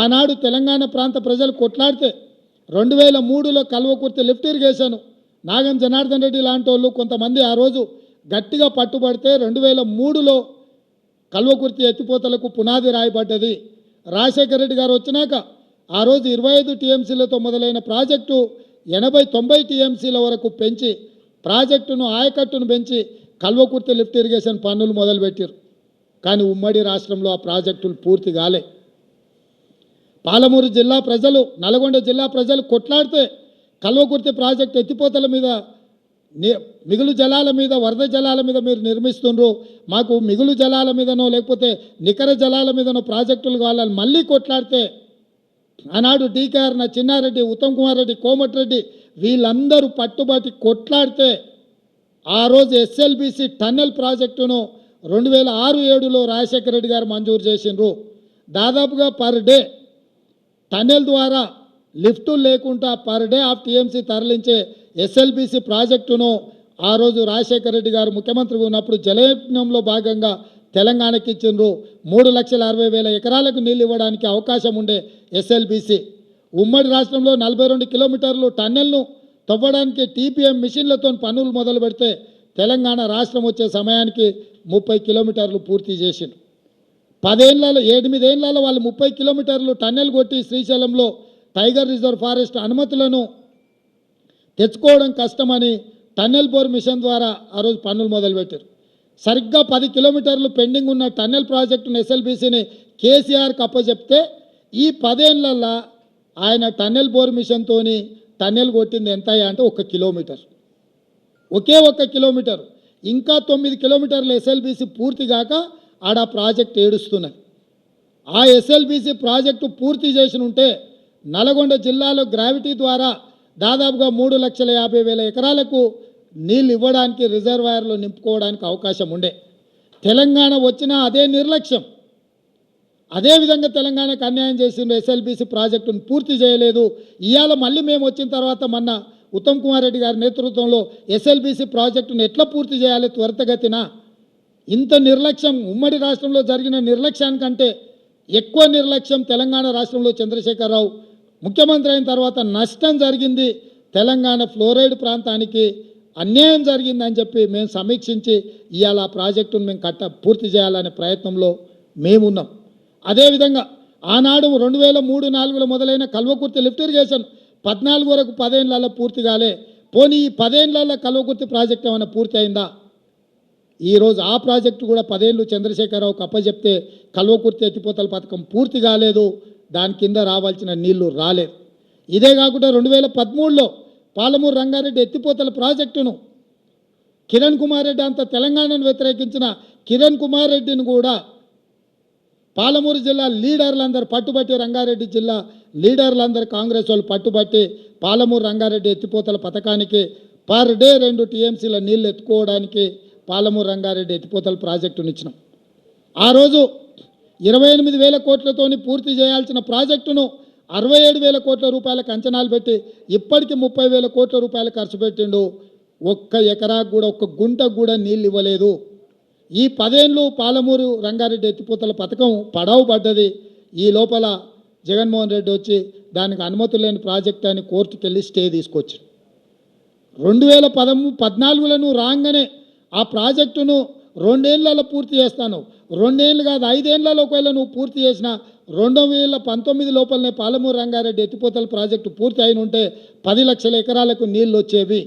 ఆనాడు తెలంగాణ ప్రాంత ప్రజలు కొట్లాడితే రెండు వేల మూడులో కల్వకుర్తి లిఫ్ట్ ఇరిగేషన్. నాగం జనార్దన్ రెడ్డి లాంటి వాళ్ళు కొంతమంది ఆ రోజు గట్టిగా పట్టుబడితే రెండు వేల మూడులో కల్వకుర్తి ఎత్తిపోతలకు పునాది రాయబడ్డది. రాజశేఖర రెడ్డి గారు వచ్చినాక ఆ రోజు ఇరవై ఐదు టీఎంసీలతో మొదలైన ప్రాజెక్టు ఎనభై తొంభై టీఎంసీల వరకు పెంచి ప్రాజెక్టును ఆయకట్టును పెంచి కల్వకుర్తి లిఫ్ట్ ఇరిగేషన్ పనులు మొదలుపెట్టారు కానీ ఉమ్మడి రాష్ట్రంలో ఆ ప్రాజెక్టులు పూర్తి కాలే. పాలమూరు జిల్లా ప్రజలు నల్గొండ జిల్లా ప్రజలు కొట్లాడితే కల్వకుర్తి ప్రాజెక్టు ఎత్తిపోతల మీద ని- మిగులు జలాల మీద వరద జలాల మీద మీరు నిర్మిస్తుండ్రు. మాకు మిగులు జలాల మీదనో లేకపోతే నికర జలాల మీదనో ప్రాజెక్టులు కావాలని మళ్ళీ కొట్లాడితే ఆనాడు డీకేఆర్ నా చిన్నారెడ్డి ఉత్తమ్ కుమార్ రెడ్డి కోమటిరెడ్డి వీళ్ళందరూ పట్టుబట్టి కొట్లాడితే ఆ రోజు ఎస్ఎల్బిసి టన్నెల్ ప్రాజెక్టును రెండు వేల ఆరు ఏడులో రాజశేఖర రెడ్డి గారు మంజూరు చేసిండ్రు. దాదాపుగా పర్ డే టనెల్ ద్వారా లిఫ్టులు లేకుండా పర్ డే ఆఫ్ టీఎంసీ తరలించే ఎస్ఎల్బిసి ప్రాజెక్టును ఆ రోజు రాజశేఖర రెడ్డి గారు ముఖ్యమంత్రిగా ఉన్నప్పుడు జలయజ్ఞంలో భాగంగా తెలంగాణకి ఇచ్చిండ్రు. మూడు లక్షల అరవై వేల ఎకరాలకు నీళ్ళు ఇవ్వడానికి అవకాశం ఉండే ఎస్ఎల్బిసి. ఉమ్మడి రాష్ట్రంలో నలభై రెండు కిలోమీటర్లు టన్నెల్ను తవ్వడానికి టీపీఎం మిషన్లతో పనులు మొదలు పెడితే తెలంగాణ రాష్ట్రం వచ్చే సమయానికి ముప్పై కిలోమీటర్లు పూర్తి చేసిండ్రు పదేళ్ళలో ఎనిమిదేళ్ళలో వాళ్ళు ముప్పై కిలోమీటర్లు టన్నెల్ కొట్టి శ్రీశైలంలో టైగర్ రిజర్వ్ ఫారెస్ట్ అనుమతులను తెచ్చుకోవడం కష్టమని టన్నెల్ బోర్ మిషన్ ద్వారా ఆ రోజు పనులు మొదలుపెట్టారు. సరిగ్గా పది కిలోమీటర్లు పెండింగ్ ఉన్న టన్నెల్ ప్రాజెక్టును ఎస్ఎల్బీసీని కేసీఆర్కి అప్పచెప్తే ఈ పదేళ్ళలో ఆయన టన్నెల్ బోర్ మిషన్తోని టన్నెల్ కొట్టింది ఎంత అంటే ఒక కిలోమీటర్. ఒకే ఒక్క కిలోమీటర్. ఇంకా తొమ్మిది కిలోమీటర్లు ఎస్ఎల్బీసీ పూర్తి కాక ఆడ ప్రాజెక్ట్ ఏడుస్తున్నది ఆ ఎస్ఎల్బీసీ ప్రాజెక్టు పూర్తి చేసి ఉంటే నల్గొండ జిల్లాలో గ్రావిటీ ద్వారా దాదాపుగా మూడు లక్షల యాభై వేల ఎకరాలకు నీళ్ళు ఇవ్వడానికి రిజర్వాయర్లు నింపుకోవడానికి అవకాశం ఉండే. తెలంగాణ వచ్చిన అదే నిర్లక్ష్యం. అదేవిధంగా తెలంగాణకు అన్యాయం చేసిన ఎస్ఎల్బీసీ ప్రాజెక్టును పూర్తి చేయలేదు. ఇవాళ మళ్ళీ మేము వచ్చిన తర్వాత మొన్న ఉత్తమ్ కుమార్ రెడ్డి గారి నేతృత్వంలో ఎస్ఎల్బీసీ ప్రాజెక్టును ఎట్లా పూర్తి చేయాలి త్వరితగతిన ఇంత నిర్లక్ష్యం ఉమ్మడి రాష్ట్రంలో జరిగిన నిర్లక్ష్యానికంటే ఎక్కువ నిర్లక్ష్యం తెలంగాణ రాష్ట్రంలో చంద్రశేఖరరావు. ముఖ్యమంత్రి అయిన తర్వాత నష్టం జరిగింది. తెలంగాణ ఫ్లోరైడ్ ప్రాంతానికి అన్యాయం జరిగిందని చెప్పి మేము సమీక్షించి ఇవాళ ఆ ప్రాజెక్టును మేము కట్ట పూర్తి చేయాలనే ప్రయత్నంలో మేమున్నాం అదేవిధంగా ఆనాడు రెండు వేల మూడు నాలుగులో మొదలైన కల్వకుర్తి లిఫ్ట్ ఇరిగేషన్ పద్నాలుగు వరకు పదేళ్ళలో పూర్తి కాలే. పోనీ ఈ పదేళ్ళలో కల్వకుర్తి ప్రాజెక్ట్ ఏమైనా పూర్తి అయిందా? ఈరోజు ఆ ప్రాజెక్టు కూడా పదేళ్ళు చంద్రశేఖరరావుకు అప్పచెప్తే కల్వకుర్తి ఎత్తిపోతల పథకం పూర్తి కాలేదు దాని కింద రావాల్సిన నీళ్ళు రాలేదు. ఇదే కాకుండా రెండు వేల పదమూడులో పాలమూరు రంగారెడ్డి ఎత్తిపోతల ప్రాజెక్టును కిరణ్ కుమార్ రెడ్డి అంత తెలంగాణను వ్యతిరేకించిన కిరణ్ కుమార్ రెడ్డిని కూడా పాలమూరు జిల్లా లీడర్లందరూ పట్టుబట్టి రంగారెడ్డి జిల్లా లీడర్లందరూ కాంగ్రెస్ వాళ్ళు పట్టుబట్టి పాలమూరు రంగారెడ్డి ఎత్తిపోతల పథకానికి పర్ డే రెండు టీఎంసీల నీళ్ళు ఎత్తుకోవడానికి పాలమూరు రంగారెడ్డి ఎత్తిపోతల ప్రాజెక్టును ఇచ్చినాం ఆ రోజు ఇరవై ఎనిమిది వేల కోట్లతోని పూర్తి చేయాల్సిన ప్రాజెక్టును అరవై ఏడు వేల కోట్ల రూపాయలకు అంచనాలు పెట్టి ఇప్పటికి ముప్పై వేల కోట్ల రూపాయలు ఖర్చు పెట్టిండు. ఒక్క ఎకరాకు కూడా ఒక్క గుంటకు కూడా నీళ్ళు ఇవ్వలేదు. ఈ పదేళ్ళు పాలమూరు రంగారెడ్డి ఎత్తిపోతల పథకం పడవ పడ్డది. ఈ లోపల జగన్మోహన్ రెడ్డి వచ్చి దానికి అనుమతి లేని ప్రాజెక్ట్ అని కోర్టుకెళ్ళి స్టే తీసుకొచ్చి రెండు వేల పదము పద్నాలుగులను రాగానే ఆ ప్రాజెక్టును రెండేళ్ళలో పూర్తి చేస్తాను. రెండేళ్ళు కాదు ఐదేళ్ళలో ఒకవేళ నువ్వు పూర్తి చేసిన రెండు వేల పంతొమ్మిది లోపలనే పాలమూరు రంగారెడ్డి ఎత్తిపోతల ప్రాజెక్టు పూర్తి అయిన ఉంటే పది లక్షల ఎకరాలకు నీళ్ళు వచ్చేవి.